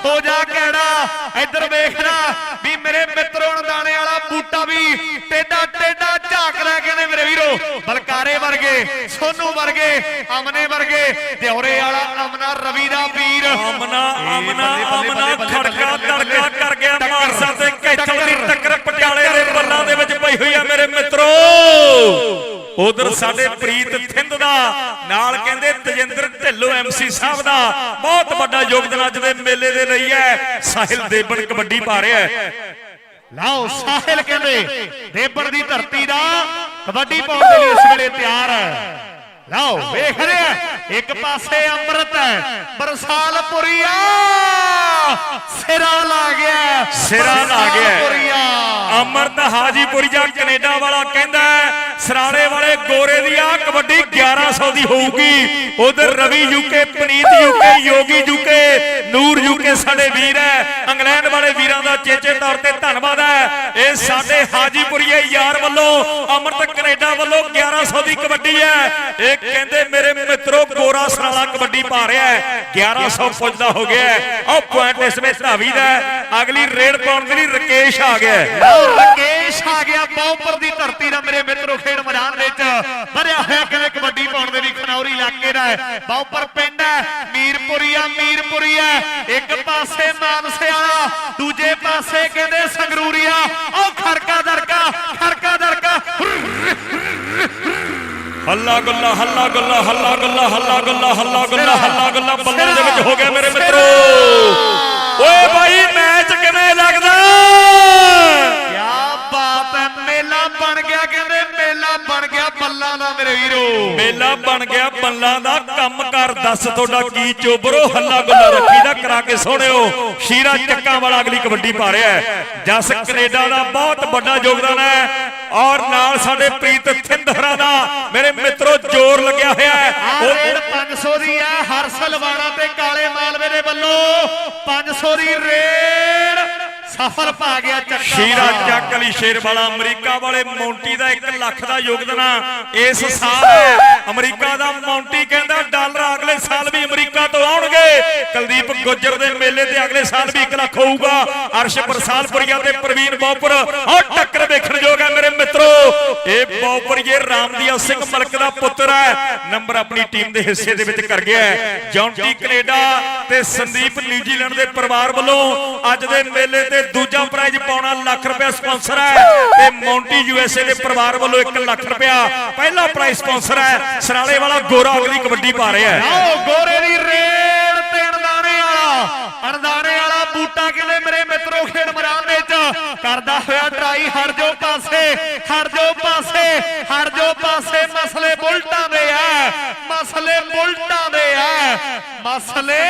ਹੋ ਜਾ ਕਿਹੜਾ ਇੱਧਰ ਵੇਖਣਾ ਵੀ ਮੇਰੇ ਮਿੱਤਰੋ ਨਦਾਣੇ ਵਾਲਾ ਬੂਟਾ ਵੀ ਟੇਡਾ ਟੇਡਾ ਝਾਕਦਾ ਕਹਿੰਦੇ ਮੇਰੇ ਵੀਰੋ। ਬਲਕਾਰੇ ਵਰਗੇ ਸੋਨੂ ਵਰਗੇ ਅਮਨੇ ਵਰਗੇ ਦਿਉਰੇ ਵਾਲਾ ਅਮਨਾ ਰਵੀ ਦਾ ਵੀਰ। ਬੱਲੇ, ਆਮਨਾ ਬੱਲੇ, ਖੜਕਾ ਤੜਕਾ। ਕਰ ਗਿਆ ਮਾਨਸਾ ਤੇ ਕੈਥਲ ਦੀ ਟੱਕਰ, ਟੱਕਰ ਪਟਿਆਲੇ ਦੇ ਬੱਲਾਂ ਦੇ ਵਿੱਚ ਪਈ ਹੋਈ ਆ ਮੇਰੇ ਮਿੱਤਰੋ ਉਧਰ ਸਾਡੇ ਪ੍ਰੀਤ ਥਿੰਦ ਦਾ, ਨਾਲ ਕਹਿੰਦੇ ਤਜਿੰਦਰ ਢਿੱਲੋਂ ਐਮਸੀ ਸਾਹਿਬ ਦਾ, ਬਹੁਤ ਵੱਡਾ ਯੋਗਦਾਨ ਅੱਜ ਦੇ ਮੇਲੇ ਦੇ ਲਈ ਹੈ। ਸਾਹਿਲ ਦੇਵਨ ਕਬੱਡੀ ਪਾ ਰਿਹਾ ਹੈ। ਲਓ, ਸਾਹਿਲ ਕਹਿੰਦੇ ਦੇਬੜ ਦੀ ਧਰਤੀ ਦਾ ਕਬੱਡੀ ਪਾਉਣ ਦੇ ਲਈ ਇਸ ਵੇਲੇ ਤਿਆਰ ਹੈ। ਲਓ ਵੇਖ ਰਿਹਾ ਇੱਕ ਪਾਸੇ ਅੰਮ੍ਰਿਤ ਹੈ ਬਰਸਾਲਪੁਰੀਆ। ਸਿਰਾ ਲਾ ਗਿਆ। ਸਿਰਾ ਲਾ ਗਿਆ। ਅਮਰਤ ਹਾਜੀਪੁਰੀਆ ਕੈਨੇਡਾ ਵਾਲਾ ਕਹਿੰਦਾ ਹੈ, ਸਰਾਣੇ ਵਾਲੇ ਗੋਰੇ ਦੀ ਆ ਕਬੱਡੀ 1100 ਦੀ ਹੋਊਗੀ। ਉਧਰ Ravi UK Puneet UK Yogi UK Noor UK ਸਾਡੇ ਵੀਰ ਹੈ। ਇੰਗਲੈਂਡ ਵਾਲੇ ਵੀਰਾਂ ਦਾ ਚੇਚੇ ਤੌਰ ਤੇ ਧੰਨਵਾਦ ਹੈ। ਇਹ ਸਾਡੇ ਹਾਜੀਪੁਰੀਏ ਯਾਰ ਵੱਲੋਂ ਅਮਰਤ ਕੈਨੇਡਾ ਵੱਲੋਂ 1100 ਦੀ ਕਬੱਡੀ ਹੈ। ਇਹ ਕਹਿੰਦੇ ਮੇਰੇ ਮਿੱਤਰੋ, ਗੋਰਾ ਸਰਾਲਾ ਕਬੱਡੀ ਪਾ ਰਿਹਾ ਹੈ 1100 ਪੁੱਜਦਾ ਹੋ ਗਿਆ ਆਹ ਪੁਆਇੰਟ ਇਸ ਵਿੱਚ ਧਾਵੀ ਦਾ ਅਗਲੀ ਰੇਡ ਪਾਉਣ ਦੇ ਲਈ ਰਕੇਸ਼ ਆ ਗਿਆ ਰਕੇਸ਼ ਆ ਗਿਆ ਬੌਪਰ ਦੀ ਧਰਤੀ ਦਾ ਮੇਰੇ ਮਿੱਤਰੋ, ਖੇਡ ਮੈਦਾਨ ਵਿੱਚ। ਭਰਿਆ ਹੋਇਆ ਕਿਵੇਂ ਕਬੱਡੀ ਪਾਉਣ ਦੇ ਲਈ ਖਨੌਰੀ ਇਲਾਕੇ ਦਾ ਹੈ। ਪਿੰਡ ਹੈ ਮੀਰਪੁਰੀਆ ਮੀਰਪੁਰੀਆ ਇੱਕ ਪਾਸੇ ਮਾਨਸੇ ਦੂਜੇ ਪਾਸੇ ਕਹਿੰਦੇ ਸੰਗਰੂਰੀਆ। ਉਹ ਖੜਕਾ ਦਰਕਾ ਖੜਕਾ ਦਰਕਾ ਹੱਲਾ ਗੁੱਲਾ ਹੱਲਾ ਗੁੱਲਾ ਹੱਲਾ ਗੁੱਲਾ ਹੱਲਾ ਗੁੱਲਾ ਹੱਲਾ ਗੁੱਲਾ ਹੱਲਾ ਗੁੱਲਾ ਬੱਲਾਂ ਦੇ ਵਿੱਚ ਹੋ ਗਿਆ ਮੇਰੇ ਮਿੱਤਰੋ। ਓਏ ਭਾਈ ਮੈਚ ਕਿਵੇਂ ਲੱਗਦਾ? ਕਿਆ ਬਾਤ ਹੈ ਮੇਲਾ ਬਣ ਗਿਆ ਕਹਿੰਦੇ ਮੇਲਾ ਬਣ ਗਿਆ ਬੱਲਾਂ ਦਾ ਮੇਰੇ ਵੀਰੋ। ਮੇਲਾ ਬਣ ਗਿਆ ਬੱਲਾਂ ਦਾ ਕੰਮ ਕਰ ਦੱਸ ਤੁਹਾਡਾ ਕੀ ਚੋਬਰੋ ਹੱਲਾ ਗੁੱਲਾ ਰੱਖੀ ਦਾ ਕਰਾ ਕੇ ਸੋਹਣਿਓ। ਸ਼ੀਰਾ ਚੱਕਾਂ ਵਾਲਾ ਅਗਲੀ ਕਬੱਡੀ ਪਾ ਰਿਹਾ ਹੈ। ਜਸ ਕੈਨੇਡਾ ਦਾ ਬਹੁਤ ਵੱਡਾ ਯੋਗਦਾਨ ਹੈ। ਔਰ ਨਾਲ ਸਾਡੇ ਪ੍ਰੀਤ ਥਿੰਦਹਰਾ ਦਾ ਮੇਰੇ ਮਿੱਤਰੋ ਜ਼ੋਰ ਲੱਗਿਆ ਹੋਇਆ ਹੈ। ਉਹ- ਰੇਡ 500 ਦੀ ਹੈ ਹਰਸਲਵਾਣਾ ਤੇ ਕਾਲੇ ਮਾਲਵੇ ਦੇ ਵੱਲੋਂ 500 ਦੀ ਰੇਡ। ਸਫਲ ਪਾ ਗਿਆ ਚੱਕਾ ਸ਼ੀਰਾ ਚੱਕ ਅਲੀ ਸ਼ੇਰ ਵਾਲਾ ਅਮਰੀਕਾ ਵਾਲੇ ਮੌਂਟੀ ਦਾ 1 ਲੱਖ ਦਾ ਯੋਗਦਾਨ। ਇਸ ਸਾਲ ਹੈ। ਅਮਰੀਕਾ ਦਾ ਮੌਂਟੀ ਕਹਿੰਦਾ ਡਾਲਰ ਅਗਲੇ ਸਾਲ ਵੀ ਅਮਰੀਕਾ ਤੋਂ ਆਉਣਗੇ। ਕੁਲਦੀਪ ਗੁੱਜਰ ਦੇ ਮੇਲੇ ਤੇ ਅਗਲੇ ਸਾਲ ਵੀ 1 ਲੱਖ ਹੋਊਗਾ। ਅਰਸ਼ ਪ੍ਰਸਾਦਪੁਰੀਆ ਤੇ ਪ੍ਰਵੀਨ ਬੌਪਰ। ਆਹ ਟੱਕਰ ਵੇਖਣ ਯੋਗ ਹੈ ਮੇਰੇ ਮਿੱਤਰੋ। ਇਹ ਬੌਪਰੀਏ ਰਾਮਦੀਆ ਸਿੰਘ ਮਲਕ ਦਾ ਪੁੱਤਰ ਹੈ, ਨੰਬਰ ਆਪਣੀ ਟੀਮ ਦੇ ਹਿੱਸੇ ਦੇ ਵਿੱਚ ਕਰ ਗਿਆ ਹੈ। ਜੌਂਟੀ ਕੈਨੇਡਾ ਤੇ ਸੰਦੀਪ ਨਿਊਜ਼ੀਲੈਂਡ ਦੇ ਪਰਿਵਾਰ ਵੱਲੋਂ ਅੱਜ ਦੇ ਮੇਲੇ ਤੇ ਦੂਜਾ ਪ੍ਰਾਈਜ਼ ਪਾਉਣਾ ਲੱਖ ਰੁਪਏ ਸਪਾਂਸਰ ਹੈ ਤੇ ਮੌਂਟੀ ਯੂਐਸਏ ਦੇ ਪਰਿਵਾਰ ਵੱਲੋਂ 1 ਲੱਖ ਰੁਪਇਆ ਪਹਿਲਾ ਪ੍ਰਾਈਜ਼ ਸਪਾਂਸਰ ਹੈ। ਸਰਾਲੇ ਵਾਲਾ ਗੋਰਾ ਅਗਲੀ ਕਬੱਡੀ ਪਾ ਰਿਹਾ ਹੈ। ਆਓ, ਗੋਰੇ ਦੀ ਰੇਡ ਵਾਲਾ ਅਣਦਾਣੇ ਵਾਲਾ ਬੂਟਾ ਕਿਲੇ ਮੇਰੇ ਮਿੱਤਰੋ ਖੇਡ ਮੈਦਾਨ ਵਿੱਚ? ਕਰਦਾ ਹੋਇਆ ਟਰਾਈ ਹਟ ਜੋ ਪਾਸੇ ਹਟ ਜੋ ਪਾਸੇ ਹਟ ਜੋ ਪਾਸੇ ਮਸਲੇ ਬੁਲਟਾਂ ਦੇ ਆ ਮਸਲੇ ਬੁਲਟਾਂ ਦੇ ਆ ਮਸਲੇ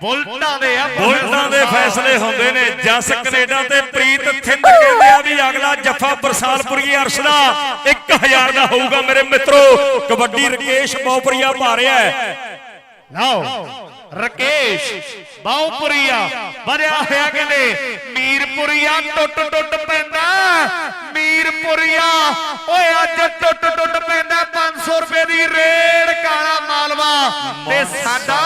ਬੁਲਟਾਂ ਦੇ ਆ। ਬੁਲਟਾਂ ਦੇ ਫੈਸਲੇ ਹੁੰਦੇ ਨੇ। ਜਸ ਕੈਨੇਡਾ ਤੇ ਪ੍ਰੀਤ ਥਿੰਦ ਕਹਿੰਦੇ ਆ ਵੀ ਅਗਲਾ ਜੱਫਾ ਬਰਸਾਲਪੁਰੀ ਅਰਸ਼ ਦਾ 1000 ਦਾ ਹੋਊਗਾ ਮੇਰੇ ਮਿੱਤਰੋ। ਕਬੱਡੀ ਰਕੇਸ਼ ਬੌਪਰੀਆ ਹੈ ਲਓ। ਰਕੇਸ਼ ਬਾਉਪੁਰੀਆ ਵਧਿਆ ਹੋਇਆ ਕਹਿੰਦੇ ਮੀਰਪੁਰੀਆ ਟੁੱਟ ਟੁੱਟ ਪੈਂਦਾ। ਮੀਰਪੁਰੀਆ ਓਏ ਅੱਜ ਟੁੱਟ ਟੁੱਟ ਪੈਂਦਾ 500 ਰੁਪਏ ਦੀ ਰੇਡ ਕਾਲਾ ਮਾਲਵਾ। ਤੇ ਸਾਡਾ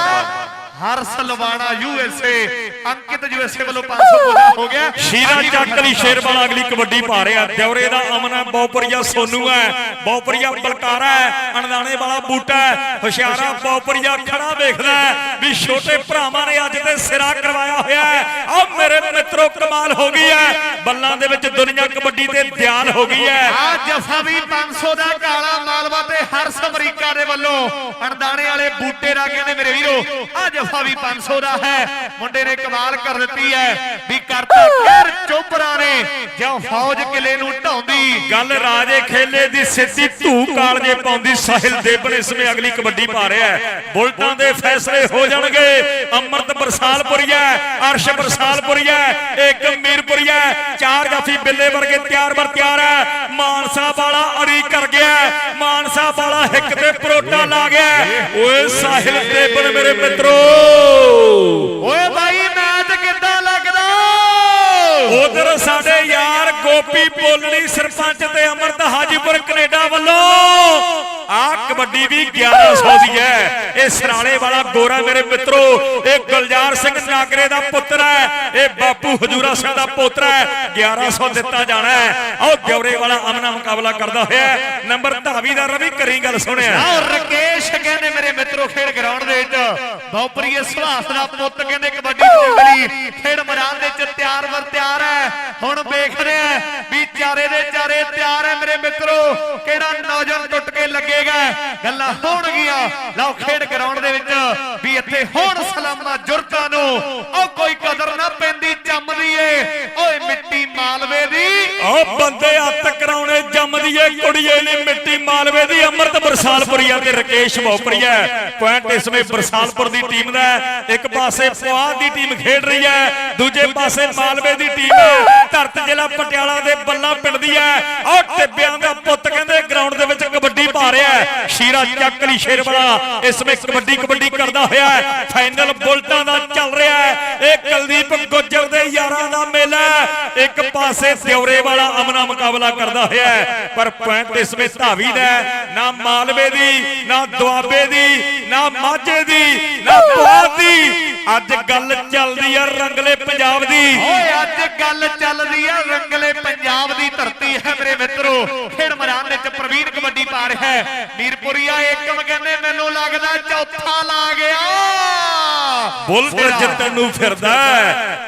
ਹਰ ਸਲਵਾਣਾ ਯੂਐਸਏ ਅੰਕਿਤ ਯੂਐਸਏ ਵੱਲੋਂ 500 ਪੂਰਾ ਹੋ ਗਿਆ। ਸ਼ੀਰਾ ਚੱਕ ਅਲੀ ਸ਼ੇਰ ਵਾਲਾ ਅਗਲੀ ਕਬੱਡੀ ਪਾ ਰਿਹਾ। ਦਿਉਰੇ ਦਾ ਅਮਨਾ ਬੌਪਰੀਆ ਸੋਨੂ ਹੈ ਬੌਪਰੀਆ ਬਲਕਾਰਾ ਹੈ ਅਣਦਾਣੇ ਵਾਲਾ ਬੂਟਾ ਹੈ ਹੁਸ਼ਿਆਰਾ ਬੌਪਰੀਆ ਖੜਾ ਵੇਖਦਾ ਹੈ ਵੀ ਛੋਟੇ ਭਰਾਵਾਂ ਨੇ ਅੱਜ ਤੇ ਸਿਰਾ ਕਰਵਾਇਆ ਹੋਇਆ ਹੈ। ਆ ਮੇਰੇ ਮਿੱਤਰੋ ਕਮਾਲ ਹੋ ਗਈ ਹੈ। ਬੱਲਾਂ ਦੇ ਵਿੱਚ ਦੁਨੀਆ ਕਬੱਡੀ ਤੇ ਦਿਆਲ ਹੋ ਗਈ ਹੈ। ਆ ਜਫਾ ਵੀ 500 ਦਾ ਕਾਲਾ ਮਾਲਵਾ ਤੇ ਹਰਸ ਅਮਰੀਕਾ ਦੇ ਵੱਲੋਂ ਅਣਦਾਣੇ ਵਾਲੇ ਬੂਟੇ ਦਾ ਕਹਿੰਦੇ ਮੇਰੇ ਵੀਰੋ। ਆ ਜਫਾ ਵੀ 500 ਦਾ ਹੈ। ਮੁੰਡੇ ਨੇ ਕਮਾਲ ਕਰ ਦਿੱਤੀ ਹੈ ਵੀ ਕਰਤਾ ਕਹਿਰ ਚੋਪਰਾ ਨੇ। ਜਿਉਂ ਫੌਜ ਕਿਲੇ ਨੂੰ ਢਾਉਂਦੀ। ਗੱਲ ਰਾਜੇ ਖੇਲੇ ਦੀ ਸਿੱਧੀ ਧੂ ਕਾਲਜੇ ਪਾਉਂਦੀ ਸਾਹਿਲ ਦੇਵਨ ਇਸ ਸਮੇਂ ਅਗਲੀ ਕਬੱਡੀ ਪਾ ਰਿਹਾ ਹੈ। ਬੁਲਟਾਂ ਦੇ ਫੈਸਲੇ ਹੋ ਜਾਣਗੇ। ਅਮਰਤ ਬਰਸਾਲਪੁਰੀਆ ਅਰਸ਼ ਬਰਸਾਲਪੁਰੀਆ ਇੱਕ ਮੀਰਪੁਰੀਆ ਚਾਰ ਜਾਫੀ ਬਿੱਲੇ ਵਰਗੇ ਤਿਆਰ ਬਰ ਤਿਆਰ ਹੈ। ਮਾਨਸਾ ਵਾਲਾ ਅੜੀ ਕਰ ਗਿਆ ਮਾਨਸਾ ਵਾਲਾ ਹਿੱਕ ਤੇ ਪਰੋਟਾ ਲਾ ਗਿਆ ਓਏ ਸਾਹਿਲ ਦੇਵਨ ਮੇਰੇ ਮਿੱਤਰੋ ਓਏ ਬਾਈ ਮੈਚ ਕਿੱਦਾਂ ਲੱਗਦਾ ਉਧਰ ਸਾਡੇ ਯਾਰ ਗੋਪੀ ਪੋਲਣੀ ਸਰਪੰਚ ਤੇ ਅਮਰਤ ਹਾਜੀਪੁਰ, ਕੈਨੇਡਾ ਵੱਲੋਂ। ਆ ਕਬੱਡੀ ਵੀ 1100 ਦੀ ਹੈ। ਇਹ ਸਰਾਲੇ ਵਾਲਾ ਗੋਰਾ ਮੇਰੇ ਮਿੱਤਰੋ, ਇਹ ਗੁਲਜ਼ਾਰ ਸਿੰਘ ਨਾਗਰੇ ਦਾ ਪੁੱਤਰ ਹੈ। ਇਹ ਬਾਪੂ ਹਜੂਰਾ ਸਿੰਘ ਦਾ ਪੋਤਰ ਹੈ। 1100 ਦਿੱਤਾ ਜਾਣਾ ਹੈ। ਆਓ ਦਿਉਰੇ ਵਾਲਾ ਅਮਨਾ ਮੁਕਾਬਲਾ ਕਰਦਾ ਹੋਇਆ ਨੰਬਰ ਧਾਵੀ ਦਾ ਰਵੀ ਕਰੀ ਗੱਲ ਸੁਣਿਆ। ਆਓ ਰਕੇਸ਼ ਕਹਿੰਦੇ ਮੇਰੇ ਮਿੱਤਰੋ ਖੇਡ ਗਰਾਊਂਡ ਦੇ ਵਿੱਚ। ਬਹੁਪਰੀਏ ਸੁਹਾਸ ਦਾ ਪੁੱਤ ਕਹਿੰਦੇ ਕਬੱਡੀ ਜੰਗਲੀ ਖੇਡ ਮੈਦਾਨ ਦੇ ਵਿੱਚ ਤਿਆਰ ਵਰ ਤਿਆਰ ਹੈ। ਹੁਣ ਵੇਖਦੇ ਆ ਵੀ ਚਾਰੇ ਦੇ ਚਾਰੇ ਤਿਆਰ ਹੈ। ਮੇਰੇ ਮਿੱਤਰੋ, ਕਿਹੜਾ ਨੌਜਵਾਨ ਟੁੱਟ ਕੇ ਲੱਗੇਗਾ? ਗੱਲਾਂ ਹੋਣਗੀਆਂ। ਲਓ, ਖੇਡ ਗਰਾਊਂਡ ਦੇ ਵਿੱਚ ਵੀ ਇੱਥੇ ਹੋਣ ਸਲਾਮਾਂ ਜੁਰਤਾਂ ਨੂੰ। ਉਹ ਕੋਈ ਕਦਰ ਨਾ ਪੈਂਦੀ ਜੰਮਦੀ ਏ ਓਏ, ਮਿੱਟੀ ਮਾਲਵੇ ਦੀ। ਓ ਬੰਦੇ ਹੱਥ ਕਰਾਉਣੇ ਜੰਮਦੀ ਏ ਕੁੜੀਏ ਨੀ ਮਿੱਟੀ ਮਾਲਵੇ ਦੀ। ਅਮਰਤ ਬਰਸਾਲਪੁਰੀਆ ਤੇ ਰਕੇਸ਼ ਬੋਪਰੀਆ ਪੁਆਇੰਟ ਇਸ ਵੇ ਬਰਸਾਲਪੁਰ ਦੀ ਟੀਮ ਦਾ ਇੱਕ ਪਾਸੇ ਪੁਆਧ ਦੀ ਟੀਮ ਖੇਡ ਰਹੀ ਹੈ। ਦੂਜੇ ਪਾਸੇ ਮਾਲਵੇ ਦੀ ਟੀਮ ਹੈ ਧਰਤ ਜ਼ਿਲ੍ਹਾ ਪਟਿਆਲਾ ਦੇ ਬੱਲਾ ਪਿੰਡ ਦੀ ਹੈ। ਓ ਟਿੱਬਿਆਂ ਦਾ ਪੁੱਤ ਕਹਿੰਦੇ ਗਰਾਊਂਡ ਦੇ ਵਿੱਚ ਕਬੱਡੀ ਪਾ ਰਿਹਾ ਹੈ। ਸ਼ੀਰਾ ਚੱਕ ਅਲੀ ਸ਼ੇਰ ਵਾਲਾ। ਇਸ ਵੇ ਕਬੱਡੀ ਕਬੱਡੀ ਕਰਦਾ ਹੋਇਆ ਹੈ। ਫਾਈਨਲ ਬੁਲਟਾਂ ਦਾ ਚੱਲ ਰਿਹਾ ਹੈ। ਇਹ ਕੁਲਦੀਪ ਗੁੱਜਰ ਦੇ ਯਾਰਾਂ ਦਾ ਮੇਲਾ ਇੱਕ ਪਾਸੇ ਦਿਉਰੇ ਵਾਲਾ ਅਮਨਾ ਮੁਕਾਬਲਾ ਕਰਦਾ ਹੋਇਆ ਹੈ। ਪਰ ਪੁਆਇੰਟ ਇਸ ਵਿੱਚ ਧਾਵੀ ਦਾ ਨਾ ਮਾਲਵੇ ਦੀ, ਨਾ ਦੁਆਬੇ ਦੀ, ਨਾ ਮਾਝੇ ਦੀ, ਨਾ ਪੁਆਧ ਦੀ। ਅੱਜ ਗੱਲ ਚੱਲਦੀ ਆ ਰੰਗਲੇ ਪੰਜਾਬ ਦੀ। ਓਏ, ਅੱਜ ਗੱਲ ਚੱਲਦੀ ਆ ਰੰਗਲੇ ਪੰਜਾਬ ਦੀ ਧਰਤੀ ਹੈ ਮੇਰੇ ਮਿੱਤਰੋ। ਖੇਡ ਮੈਦਾਨ ਵਿੱਚ ਪ੍ਰਵੀਨ ਕਬੱਡੀ ਪਾ ਰਿਹਾ ਹੈ ਮੀਰਪੁਰੀਆ ਏਕਮ ਕਹਿੰਦੇ ਮੈਨੂੰ ਲੱਗਦਾ ਚੌਥਾ ਲਾ ਗਿਆ ਬੁਲਟ ਜਿੱਤਣ ਨੂੰ ਫਿਰਦਾ।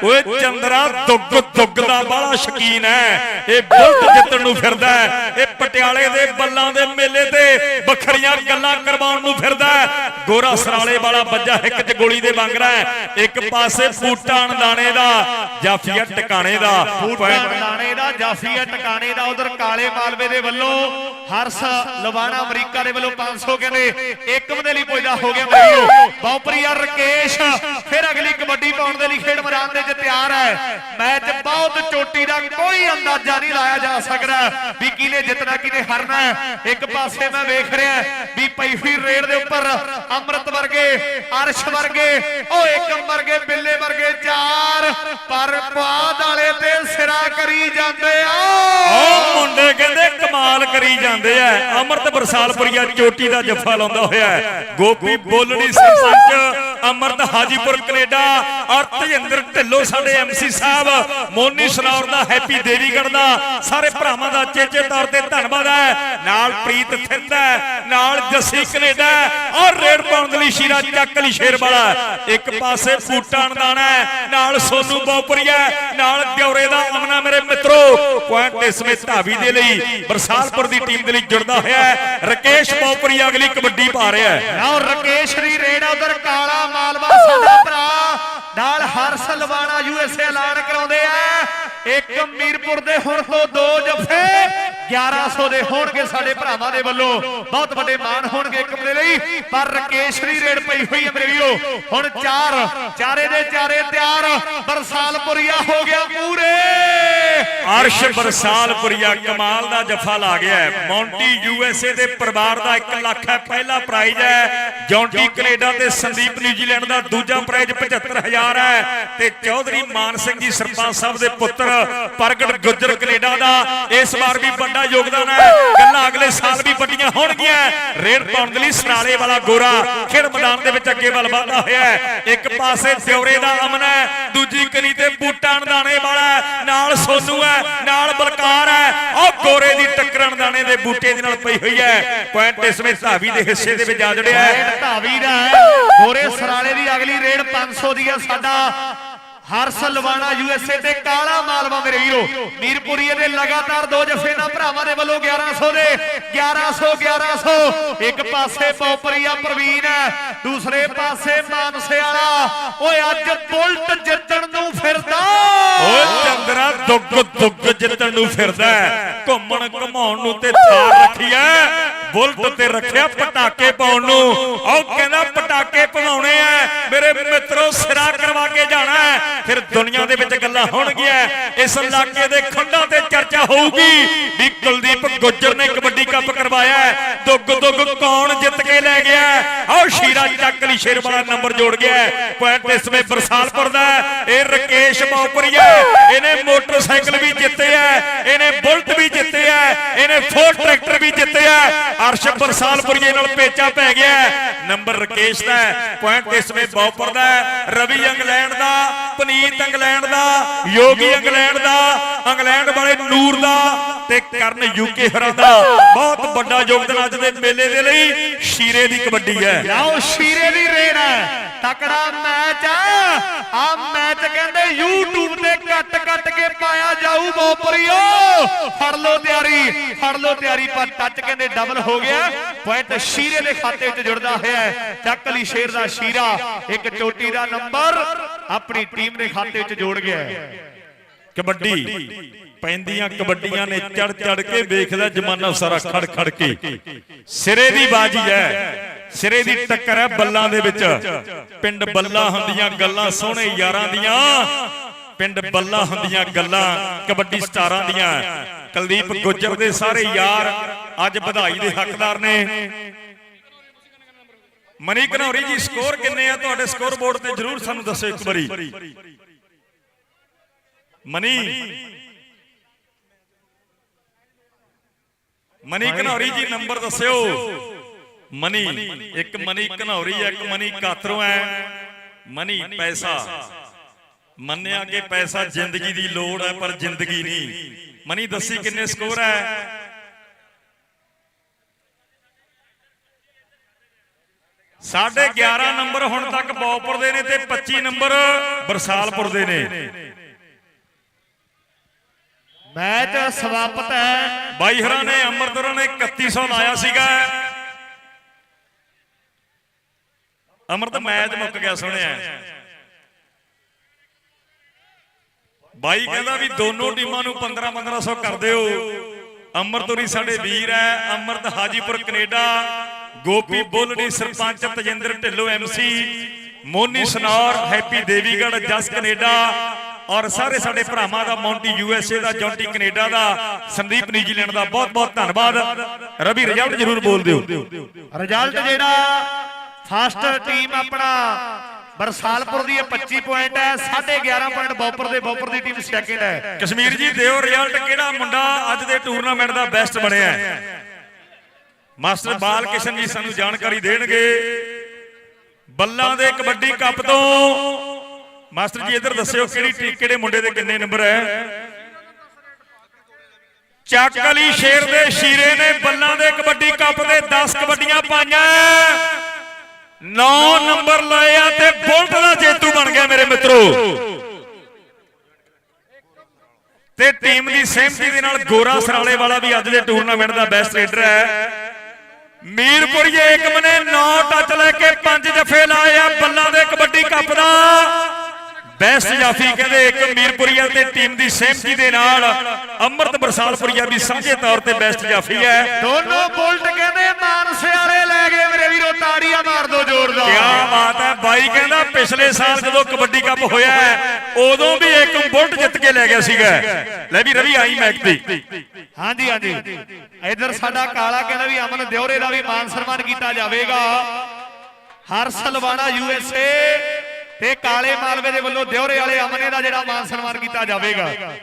ਓਏ ਚੰਦਰਾ ਦੁੱਗ ਦੁੱਗ ਦਾ ਬਾਲਾ ਸ਼ਕੀਨ ਹੈ ਇਹ ਬੁਲਟ ਜਿੱਤਣ ਨੂੰ ਫਿਰਦਾ। ਇਹ ਪਟਿਆਲੇ ਦੇ ਬੱਲਾਂ ਦੇ ਮੇਲੇ ਤੇ ਵੱਖਰੀਆਂ ਗੱਲਾਂ ਕਰਵਾਉਣ ਨੂੰ ਫਿਰਦਾ ਹੈ। ਗੋਰਾ ਸਰਾਲੇ ਵਾਲਾ ਬੱਜਾ ਹਿੱਕ 'ਚ ਗੋਲੀ ਦੇ ਵਾਂਗਰਾ ਇੱਕ ਪਾਸੇ ਫੂਟਾਂ ਦਾਣੇ ਦਾ, ਜਾਫੀਆ ਟਿਕਾਣੇ ਦਾ ਪੁਆਇੰਟ ਲਾਣੇ ਦਾ, ਜਾਫੀਆ ਟਿਕਾਣੇ ਦਾ, ਉਧਰ ਕਾਲੇ ਮਾਲਵੇ ਦੇ ਵੱਲੋਂ ਹਰਸ ਲਵਾਣਾ ਅਮਰੀਕਾ ਦੇ ਵੱਲੋਂ 500 ਕਹਿੰਦੇ ਏਕਮ ਦੇ ਲਈ ਪੁੱਜਦਾ ਹੋ ਗਿਆ ਮਰੀਓ ਬੌਪਰੀਆ ਰਕੇਸ਼। ਫਿਰ ਅਗਲੀ ਕਬੱਡੀ ਪਾਉਣ ਪਾਉਣ ਦੇ ਲਈ ਖੇਡ ਮੈਦਾਨ ਦੇ ਵਿੱਚ ਤਿਆਰ ਹੈ। ਮੈਚ ਬਹੁਤ ਚੋਟੀ ਦਾ ਕੋਈ ਅੰਦਾਜ਼ਾ ਨਹੀਂ ਲਾਇਆ ਜਾ ਸਕਦਾ। ਵੀ ਕਿਹਨੇ ਜਿੱਤਣਾ ਕਿਹਨੇ ਹਾਰਨਾ ਹੈ। ਇੱਕ ਪਾਸੇ ਮੈਂ ਵੇਖ ਰਿਹਾ ਵੀ ਪੈਫੀ ਰੇਡ ਦੇ ਉੱਪਰ ਅੰਮ੍ਰਿਤ ਵਰਗੇ, ਅਰਸ਼ ਵਰਗੇ, ਉਹ ਏਕਮ ਵਰਗੇ, ਬਿੱਲੇ ਵਰਗੇ ਚਾਰ ਪਰ ਪੁਆਧ ਵਾਲੇ ਤੇ ਸਿਰਾ ਕਰੀ ਜਾਂਦੇ ਆ ਉਹ ਮੁੰਡੇ ਕਹਿੰਦੇ ਕਮਾਲ ਕਰੀ ਜਾਂਦੇ ਆ ਅਮਰਤ ਬਰਸਾਲਪੁਰੀਆ ਚੋਟੀ ਦਾ ਜੱਫਾ ਲਾਉਂਦਾ ਹੋਇਆ ਹੈ। ਗੋਪੀ ਬੋਲਣੀ ਸਰਪੰਚ ਅਮਰਤ ਹਾਜੀਪੁਰ, ਕੈਨੇਡਾ। ਔਰ ਤੇਜਿੰਦਰ ਢਿੱਲੋਂ ਸਾਡੇ ਐਮਸੀ ਸਾਹਿਬ, ਮੋਨੀ ਸਨੌਰ ਦਾ ਹੈਪੀ ਦੇਵੀਗੜ੍ਹ ਦਾ। ਸਾਰੇ ਭਰਾਵਾਂ ਦਾ ਚੇਚੇ ਤੌਰ ਤੇ ਧੰਨਵਾਦ ਹੈ। ਨਾਲ ਪ੍ਰੀਤ ਥਿਰਦ ਨਾਲ ਜੱਸੀ ਕੈਨੇਡਾ ਔਰ ਰੇਡ ਪਾਉਣ ਲਈ ਸ਼ੀਰਾ ਚੱਕ ਲਈ ਸ਼ੇਰ ਵਾਲਾ ਇੱਕ ਪਾਸੇ ਫੂਟਾ ਅਣਦਾਣਾ ਨਾਲ ਸੋਨੂ ਬੋਪਰੀਆ ਨਾਲ ਦਿਉਰੇ ਦਾ ਅਮਨਾ ਮੇਰੇ ਮਿੱਤਰੋ। ਪੁਆਇੰਟ ਇਸ ਵਿੱਚ ਧਾਵੀ ਦੇ ਲਈ, ਬਰਸਾਲਪੁਰ ਦੀ ਟੀਮ ਦੇ ਲਈ ਜੁੜਦਾ ਹੋਇਆ ਹੈ। ਰਕੇਸ਼ ਬੋਪਰੀਆ ਅਗਲੀ ਕਬੱਡੀ ਪਾ ਰਿਹਾ ਹੈ। ਲਓ ਰਕੇਸ਼ ਦੀ ਰੇਡ ਉਧਰ ਕਾਲਾ ਮਾਲਵਾ ਸਾਡਾ ਭਰਾ। ਨਾਲ ਹਰਸ ਲਵਾਣਾ ਯੂਐਸਏ ਐਲਾਨ ਕਰਾਉਂਦੇ ਆ। ਇੱਕ ਮੀਰਪੁਰ ਦੇ ਹੁਣ ਤੋਂ ਦੋ ਜਫੇ। 1100 ਦੇ ਹੋਣਗੇ ਸਾਡੇ ਭਰਾਵਾਂ ਦੇ ਵੱਲੋਂ। ਬਹੁਤ ਵੱਡੇ ਮਾਣ ਹੋਣਗੇ ਇੱਕ ਦੇ ਲਈ। ਪਰ ਰਕੇਸ਼ ਰੇਡ ਪਈ ਹੋਈ ਹੈ ਵੀਰੋ ਹੁਣ ਚਾਰ, ਚਾਰੇ ਦੇ ਚਾਰੇ ਤਿਆਰ। ਬਰਸਾਲਪੁਰੀਆ ਹੋ ਗਿਆ ਪੂਰੇ। ਅਰਸ਼ ਬਰਸਾਲਪੁਰੀਆ ਕਮਾਲ ਦਾ ਜਫਾ ਲਾ ਗਿਆ ਮੌਂਟੀ ਯੂਐਸਏ ਦੇ ਪਰਿਵਾਰ ਦਾ 1 ਲੱਖ ਹੈ। ਪਹਿਲਾ ਪ੍ਰਾਈਜ਼ ਹੈ। ਜੌਂਟੀ ਕੈਨੇਡਾ ਤੇ ਸੰਦੀਪ ਨਿਊਜ਼ੀਲੈਂਡ ਦਾ ਦੂਜਾ ਪ੍ਰਾਈਜ਼ 75000 ਹੈ। ਤੇ ਚੌਧਰੀ ਮਾਨ ਸਿੰਘ ਜੀ ਸਰਪੰਚ ਸਾਹਿਬ ਦੇ ਪੁੱਤਰ ਪ੍ਰਗਟ ਗੁੱਜਰ ਕੈਨੇਡਾ ਦਾ। ਇਸ ਵਾਰ ਵੀ ਵੱਡਾ ਯੋਗਦਾਨ ਹੈ। ਗੱਲਾਂ ਅਗਲੇ ਸਾਲ ਵੀ ਵੱਡੀਆਂ ਹੋਣਗੀਆਂ। ਰੇਡ ਪਾਉਣ ਦੇ ਲਈ ਸਰਾਲੇ ਵਾਲਾ ਗੋਰਾ ਖੇਡ ਮੈਦਾਨ ਦੇ ਵਿੱਚ ਅੱਗੇ ਵੱਲ ਵਧਦਾ ਹੋਇਆ ਹੈ। ਇੱਕ ਪਾਸੇ ਦਿਉਰੇ ਦਾ ਅਮਨ ਹੈ, ਦੂਜੀ ਕਨੀ ਤੇ ਬੂਟਾ ਅਣਦਾਣੇ ਵਾਲਾ ਨਾਲ ਸੋਨੂ ਹੈ, ਨਾਲ ਬਲਕਾਰ ਹੈ। ਉਹ ਗੋਰੇ ਦੀ ਟੱਕਰਨ ਦਾਣੇ ਦੇ ਬੂਟੇ ਦੇ ਨਾਲ ਪਈ ਹੋਈ ਹੈ। ਪੁਆਇੰਟ ਇਸ ਵਿੱਚ ਧਾਵੀ ਦੇ ਹਿੱਸੇ ਦੇ ਵਿੱਚ ਆ ਜੜਿਆ ਹੈ। ਧਾਵੀ ਦਾ ਹੈ। ਗੋਰੇ ਸਰਾਲੇ ਦੀ ਅਗਲੀ ਰੇਡ 500 ਦੀ ਹੈ ਸਾਡਾ ਹਰਸ ਲਵਾਣਾ ਯੂਐਸਏ ਤੇ ਕਾਲਾ ਮਾਲਵਾ ਮੇਰੇ ਵੀਰੋ। ਮੀਰਪੁਰੀਏ ਦੇ ਲਗਾਤਾਰ ਦੋ ਜਫੇ ਭਰਾਵਾਂ ਦੇ ਵੱਲੋਂ 1100 ਦੇ 1100 1100 ਇੱਕ ਪਾਸੇ ਪੌਪਰੀਆ ਪ੍ਰਵੀਨ ਹੈ, ਦੂਸਰੇ ਪਾਸੇ ਮਾਨਸੇ ਵਾਲਾ। ਓਏ ਅੱਜ ਬੁਲਟ ਜਿੱਤਣ ਨੂੰ ਫਿਰਦਾ। ਓਏ ਚੰਦਰਾ ਦੁੱਗ ਦੁੱਗ ਜਿੱਤਣ ਨੂੰ ਫਿਰਦਾ ਘੁੰਮਣ ਘਮਾਉਣ ਨੂੰ ਤੇ ਥਾਰ ਰੱਖੀ ਐ ਬੁਲਟ ਤੇ ਰੱਖਿਆ ਪਟਾਕੇ ਪਾਉਣ ਨੂੰ ਉਹ ਕਹਿੰਦਾ, ਪਟਾਕੇ ਪਵਾਉਣੇ ਐ ਮੇਰੇ ਮਿੱਤਰੋ, ਸਿਰਾ ਕਰਵਾ ਕੇ ਜਾਣਾ ਹੈ। ਫਿਰ ਦੁਨੀਆ ਦੇ ਵਿੱਚ ਗੱਲਾਂ ਹੋਣਗੀਆਂ ਇਸ ਇਲਾਕੇ ਦੇ ਖੰਡਾਂ ਤੇ ਚਰਚਾ ਹੋਊਗੀ ਵੀ ਕੁਲਦੀਪ ਗੁੱਜਰ ਨੇ ਕਬੱਡੀ ਕੱਪ ਕਰਵਾਇਆ ਦੁੱਗ ਦੁੱਗ ਕੌਣ ਜਿੱਤ ਕੇ ਲੈ ਗਿਆ ਹੈ? ਸ਼ੀਰਾ ਚੱਕ ਲਈ ਸ਼ੇਰ ਵਾਲਾ ਨੰਬਰ ਜੋੜ ਗਿਆ ਹੈ। ਪੁਆਇੰਟ ਇਸ ਵਿੱਚ ਬਰਸਾਲਪੁਰ ਦਾ ਹੈ। ਇਹ ਰਕੇਸ਼ ਬੌਪਰੀਆ ਇਹਨੇ ਮੋਟਰਸਾਈਕਲ ਵੀ ਜਿੱਤੇ ਆ ਇਹਨੇ ਬੁਲਟ ਵੀ ਜਿੱਤੇ ਆ ਇਹਨੇ ਫੋਰ ਟਰੈਕਟਰ ਵੀ ਅਰਸ਼ ਬਰਸਾਲਪੁਰੀਏ ਨਾਲ ਪੇਚਾ ਪੈ ਗਿਆ ਨੰਬਰ ਰਕੇਸ਼ ਦਾ ਪੁਆਇੰਟ ਇਸ ਵਿੱਚ ਬੌਪਰ ਦਾ ਰਵੀ ਇੰਗਲੈਂਡ ਦਾ, ਪਨੀਤ ਇੰਗਲੈਂਡ ਦਾ, ਯੋਗੀ ਇੰਗਲੈਂਡ ਦਾ, ਇੰਗਲੈਂਡ ਵਾਲੇ ਨੂਰ ਦਾ ਤੇ ਕਰਨ ਯੂਕੇ ਹਰਾਂ ਦਾ। ਬਹੁਤ ਵੱਡਾ ਯੋਗਦਾਨ ਅੱਜ ਦੇ ਮੇਲੇ ਦੇ ਲਈ ਸ਼ੀਰੇ ਦੀ ਕਬੱਡੀ ਹੈ। ਲਓ, ਸ਼ੀਰੇ ਦੀ ਰੇਡ ਤਕੜਾ ਮੈਚ ਆ। ਆ ਮੈਚ ਕਹਿੰਦੇ YouTube ਤੇ ਕੱਟ ਕੱਟ ਕੇ ਪਾਇਆ ਜਾਊ ਬੋਪਰੀਓ। ਫੜ ਲਓ ਤਿਆਰੀ, ਫੜ ਲਓ ਤਿਆਰੀ, ਪਰ ਟੱਚ ਕਹਿੰਦੇ ਡਬਲ ਹੋ ਗਿਆ। ਪੁਆਇੰਟ ਸ਼ੀਰੇ ਦੇ ਖਾਤੇ ਵਿੱਚ ਜੁੜਦਾ ਹੋਇਆ ਹੈ। ਚੱਕ ਲਈ ਸ਼ੇਰ ਦਾ ਸ਼ੀਰਾ, ਇੱਕ ਚੋਟੀ ਦਾ ਨੰਬਰ। ਆਪਣੀ ਟੀਮ ਦੇ ਖਾਤੇ ਵਿੱਚ ਜੋੜ ਗਿਆ ਕਬੱਡੀ ਪੈਂਦੀਆਂ ਕਬੱਡੀਆਂ ਨੇ ਚੜ ਚੜ ਕੇ ਵੇਖਦਾ ਜਮਾਨਾ ਸਾਰਾ ਖੜ ਖੜ ਕੇ। ਸਿਰੇ ਦੀ ਬਾਜੀ ਹੈ। ਸਿਰੇ ਦੀ ਟੱਕਰ ਹੈ ਬੱਲਾਂ ਦੇ ਵਿੱਚ। ਪਿੰਡ ਬੱਲਾ ਹੁੰਦੀਆਂ ਗੱਲਾਂ ਸੋਹਣੇ ਯਾਰਾਂ ਦੀਆਂ। ਪਿੰਡ ਬੱਲਾ ਹੁੰਦੀਆਂ ਗੱਲਾਂ ਕਬੱਡੀ ਸਟਾਰਾਂ ਦੀਆਂ। ਕੁਲਦੀਪ ਗੁੱਜਰ ਦੇ ਸਾਰੇ ਯਾਰ ਅੱਜ ਵਧਾਈ ਦੇ ਹੱਕਦਾਰ ਨੇ। ਮਨੀ ਘਨੌਰੀ ਜੀ, ਸਕੋਰ ਕਿੰਨੇ ਆ? ਤੁਹਾਡੇ ਸਕੋਰ ਬੋਰਡ ਤੇ ਜਰੂਰ ਸਾਨੂੰ ਦੱਸੋ ਇੱਕ ਵਾਰੀ। ਮਨੀ। ਮਨੀ ਘਨੌਰੀ ਜੀ, ਨੰਬਰ ਦੱਸਿਓ। ਮਨੀ ਇੱਕ ਮਨੀ ਘਨੌਰੀ ਹੈ ਇੱਕ ਮਨੀ ਕਾਤਰੋਂ ਹੈ ਮਨੀ ਪੈਸਾ। ਮੰਨਿਆ ਕਿ ਪੈਸਾ ਜ਼ਿੰਦਗੀ ਦੀ ਲੋੜ ਹੈ ਪਰ ਜ਼ਿੰਦਗੀ ਨਹੀਂ। ਮਨੀ ਦੱਸੀ ਕਿੰਨੇ ਸਕੋਰ ਹੈ ਸਾਢੇ 11 ਨੰਬਰ ਹੁਣ ਤੱਕ ਬੌਪੁਰ ਦੇ ਨੇ ਤੇ 25 ਨੰਬਰ ਬਰਸਾਲਪੁਰ ਦੇ ਨੇ। ਮੈਚ ਸਮਾਪਤ ਹੈ। ਬਾਈ ਹਰਾਂ ਨੇ ਅਮਰਦਰਾਂ ਨੇ 3100 ਲਾਇਆ ਸੀਗਾ। ਅਮਰਤ ਮੈਚ ਮੁੱਕ ਗਿਆ ਸੁਣਿਆ। ਬਾਈ ਕਹਿੰਦਾ ਵੀ ਦੋਨੋਂ ਟੀਮਾਂ ਨੂੰ 15 1500 ਕਰ ਦਿਓ ਅਮਰਤੁਰੀ ਸਾਡੇ ਵੀਰ ਹੈ। Amrit Hajipur Canada. Gopi Bullari sarpanch Tajinder Dhillon MC Moni Sanour Happy Devigarh Jas Canada. ਔਰ ਸਾਰੇ ਸਾਡੇ ਭਰਾਵਾਂ ਦਾ ਮੌਂਟੀ ਯੂ ਐਸ ਏ ਦਾ ਜੌਂਟੀ ਕੈਨੇਡਾ ਦਾ ਸੰਦੀਪ ਨਿਊਜ਼ੀਲੈਂਡ ਦਾ ਬਹੁਤ ਬਹੁਤ ਧੰਨਵਾਦ। ਰਵੀ ਰਿਜ਼ਲਟ ਜ਼ਰੂਰ ਬੋਲ ਦਿਓ। ਰਿਜ਼ਲਟ ਜਿਹੜਾ ਫਸਟ ਟੀਮ ਆਪਣਾ ਬਰਸਾਲਪੁਰ ਦੀ ਇਹ 25 ਪੁਆਇੰਟ ਹੈ 11.5 ਪੁਆਇੰਟ ਬੌਪਰ ਦੇ, ਬੌਪਰ ਦੀ ਟੀਮ ਸੈਕਿੰਡ ਹੈ। ਕਸ਼ਮੀਰ ਜੀ, ਦਿਓ ਰਿਜ਼ਲਟ ਕਿਹੜਾ ਮੁੰਡਾ ਅੱਜ ਦੇ ਟੂਰਨਾਮੈਂਟ ਦਾ ਬੈਸਟ ਬਣਿਆ ਮਾਸਟਰ ਬਾਲ ਕਿਸ਼ਨ ਜੀ ਸਾਨੂੰ ਜਾਣਕਾਰੀ ਦੇਣਗੇ। ਬੱਲਾਂ ਦੇ ਕਬੱਡੀ ਕੱਪ ਤੋਂ। ਮਾਸਟਰ ਜੀ, ਇੱਧਰ ਦੱਸਿਓ ਕਿਹੜੀ ਕਿਹੜੇ ਮੁੰਡੇ ਦੇ ਕਿੰਨੇ ਨੰਬਰ ਹੈ? ਚੱਕ ਅਲੀ ਸ਼ੇਰ ਦੇ ਸ਼ੀਰੇ ਨੇ ਬੱਲਾਂ ਦੇ ਕਬੱਡੀ ਕੱਪ ਦੇ 10 ਕਬੱਡੀਆਂ ਪਾਈਆਂ 9 ਨੰਬਰ ਲਏ ਤੇ ਬੁਲਟ ਦਾ ਜੇਤੂ ਬਣ ਗਿਆ ਮੇਰੇ ਮਿੱਤਰੋ। ਤੇ ਟੀਮ ਦੀ ਸਹਿਮਤੀ ਦੇ ਨਾਲ ਗੋਰਾ ਸਰਾਲੇ ਵਾਲਾ ਵੀ ਅੱਜ ਦੇ ਟੂਰਨਾਮੈਂਟ ਦਾ ਬੈਸਟ ਰੇਡਰ ਹੈ। ਮੀਰਪੁਰੀਏ ਏਕਮ ਨੇ 9 ਟੱਚ ਲੈ ਕੇ ਪੰਜ ਜਫੇ ਲਾਏ ਆ, ਬੱਲਾਂ ਦੇ ਕਬੱਡੀ ਕੱਪ ਦਾ। ਬੈਸਟ ਜਾਫੀ ਕਹਿੰਦੇ ਇੱਕ ਮੀਰਪੁਰੀਆ ਤੇ ਟੀਮ ਦੀ ਸਹਿਮਤੀ ਦੇ ਨਾਲ ਅੰਮ੍ਰਿਤ ਬਰਸਾਲਪੁਰੀਆ ਵੀ ਸਾਂਝੇ ਤੌਰ ਤੇ ਬੈਸਟ ਜਾਫੀ ਹੈ। ਦੋਨੋਂ ਬੁਲਟ ਕਹਿੰਦੇ ਮਾਨਸੇ ਵਾਲੇ ਲੈ ਗਏ ਮੇਰੇ ਵੀਰੋ ਤਾੜੀਆਂ ਮਾਰ ਦੋ ਜ਼ੋਰਦਾਰ ਕਿਆ ਬਾਤ ਹੈ ਬਾਈ ਕਹਿੰਦਾ ਪਿਛਲੇ ਸਾਲ ਜਦੋਂ ਕਬੱਡੀ ਕੱਪ ਹੋਇਆ, ਉਦੋਂ ਵੀ ਇੱਕ ਬੁਲਟ ਜਿੱਤ ਕੇ ਲੈ ਗਿਆ ਸੀਗਾ। ਲੈ ਵੀ ਰਵੀ, ਆਈ ਮੈਚ ਤੇ। ਹਾਂਜੀ ਹਾਂਜੀ। ਇਧਰ ਸਾਡਾ ਕਾਲਾ ਕਹਿੰਦਾ ਵੀ ਅਮਨ ਦਿਉਰੇ ਦਾ ਵੀ ਮਾਨ ਸਨਮਾਨ ਕੀਤਾ ਜਾਵੇਗਾ। ਹਰ ਸਲਵਾਣਾ ਯੂ ਤੇ ਕਾਲੇ ਮਾਲਵੇ ਦੇ ਵੱਲੋਂ ਦਿਉਰੇ ਵਾਲੇ ਅਮਨੇ ਦਾ ਜਿਹੜਾ ਮਾਨ ਸਨਮਾਨ ਕੀਤਾ ਜਾਵੇਗਾ।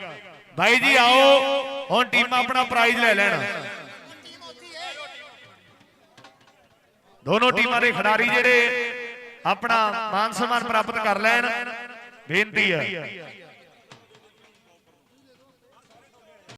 ਭਾਈ ਜੀ, ਆਓ, ਹੁਣ ਟੀਮ ਆਪਣਾ ਪ੍ਰਾਈਜ਼ ਲੈ ਲੈਣ। ਦੋਨੋਂ ਟੀਮਾਂ ਦੇ ਖਿਡਾਰੀ ਜਿਹੜੇ ਆਪਣਾ ਮਾਨ ਸਨਮਾਨ ਪ੍ਰਾਪਤ ਕਰ ਲੈਣ। ਬੇਨਤੀ ਹੈ।